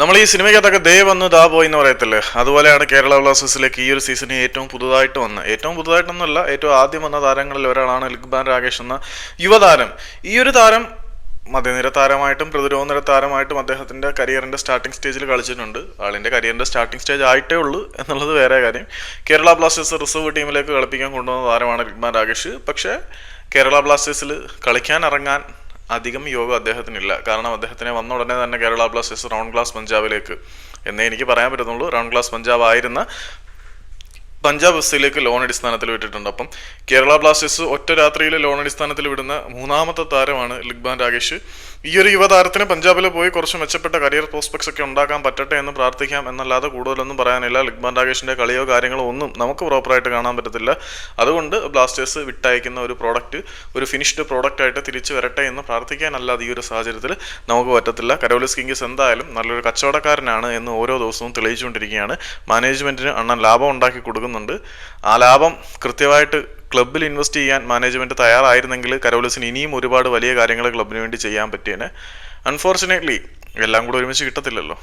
നമ്മൾ ഈ സിനിമയ്ക്കകത്തൊക്കെ ദേ വന്നു ദാ പോയി എന്ന് പറയത്തില്ലേ? അതുപോലെയാണ് കേരള ബ്ലാസ്റ്റേഴ്സിലേക്ക് ഈ ഒരു സീസണിൽ ഏറ്റവും പുതുതായിട്ട് വന്ന. ഏറ്റവും പുതുതായിട്ടൊന്നുമല്ല ഏറ്റവും ആദ്യം വന്ന താരങ്ങളിൽ ഒരാളാണ് ലിഗ്ബാൻ രാകേഷ് എന്ന യുവതാരം. ഈ ഒരു താരം മധ്യനിര താരമായിട്ടും പ്രതിരോധ നിര താരമായിട്ടും അദ്ദേഹത്തിന്റെ കരിയറിന്റെ സ്റ്റാർട്ടിംഗ് സ്റ്റേജിൽ കളിച്ചിട്ടുണ്ട്. ആളിന്റെ കരിയറിന്റെ സ്റ്റാർട്ടിംഗ് സ്റ്റേജ് ആയിട്ടേ ഉള്ളൂ എന്നുള്ളത് വേറെ കാര്യം. കേരള ബ്ലാസ്റ്റേഴ്സ് റിസർവ് ടീമിലേക്ക് കളിപ്പിക്കാൻ കൊണ്ടുവന്ന താരമാണ് ലിഗ്ബാൻ രാകേഷ്. പക്ഷേ കേരള ബ്ലാസ്റ്റേഴ്സിൽ കളിക്കാൻ ഇറങ്ങാൻ അധികം യോഗം അദ്ദേഹത്തിനില്ല. കാരണം അദ്ദേഹത്തിനെ വന്ന ഉടനെ തന്നെ കേരള ബ്ലാസ്റ്റേഴ്സ് റൗണ്ട് ക്ലാസ് പഞ്ചാബിലേക്ക്. എന്നേ എനിക്ക് പറയാൻ പറ്റുന്നുള്ളൂ റൗണ്ട് ക്ലാസ് പഞ്ചാബ് ആയിരുന്ന പഞ്ചാബ് എഫ്സിയിലേക്ക് ലോൺ അടിസ്ഥാനത്തിൽ വിട്ടിട്ടുണ്ട്. അപ്പം കേരള ബ്ലാസ്റ്റേഴ്സ് ഒറ്റ രാത്രിയിൽ ലോൺ അടിസ്ഥാനത്തിൽ വിടുന്ന മൂന്നാമത്തെ താരമാണ് ലിഗ്ബാൻ രാകേഷ്. ഈ ഒരു യുവതാരത്തിന് പഞ്ചാബിൽ പോയി കുറച്ച് മെച്ചപ്പെട്ട കരിയർ പ്രോസ്പെക്ട്സ് ഒക്കെ ഉണ്ടാക്കാൻ പറ്റട്ടെ എന്ന് പ്രാർത്ഥിക്കാം. എന്നല്ലാതെ കൂടുതലൊന്നും പറയാനില്ല. ലിഗ്ബാൻ രാകേഷിന്റെ കളിയോ കാര്യങ്ങളോ ഒന്നും നമുക്ക് പ്രോപ്പറായിട്ട് കാണാൻ പറ്റത്തില്ല. അതുകൊണ്ട് ബ്ലാസ്റ്റേഴ്സ് വിട്ടയക്കുന്ന ഒരു പ്രോഡക്റ്റ് ഒരു ഫിനിഷ്ഡ് പ്രോഡക്റ്റ് ആയിട്ട് തിരിച്ചു വരട്ടെ എന്ന് പ്രാർത്ഥിക്കാനല്ലാതെ ഈ ഒരു സാഹചര്യത്തിൽ നമുക്ക് പറ്റത്തില്ല. കരോലിസ് കിങ്സ് എന്തായാലും നല്ലൊരു കച്ചവടക്കാരനാണ് എന്ന് ഓരോ ദിവസവും തെളിയിച്ചുകൊണ്ടിരിക്കുകയാണ്. മാനേജ്മെന്റിന് അണ്ണൻ ലാഭം ഉണ്ടാക്കി കൊടുക്കുന്നുണ്ട്. ആ ലാഭം കൃത്യമായിട്ട് ക്ലബിൽ ഇൻവെസ്റ്റ് ചെയ്യാൻ മാനേജ്മെന്റ് തയ്യാറായിരുന്നെങ്കിൽ കരോലിസിന് ഇനിയും ഒരുപാട് വലിയ കാര്യങ്ങൾ ക്ലബ്ബിന് വേണ്ടി ചെയ്യാൻ പറ്റിയേനെ. അൺഫോർച്ചുനേറ്റ്ലി എല്ലാം കൂടെ ഒരുമിച്ച് കിട്ടത്തില്ലല്ലോ.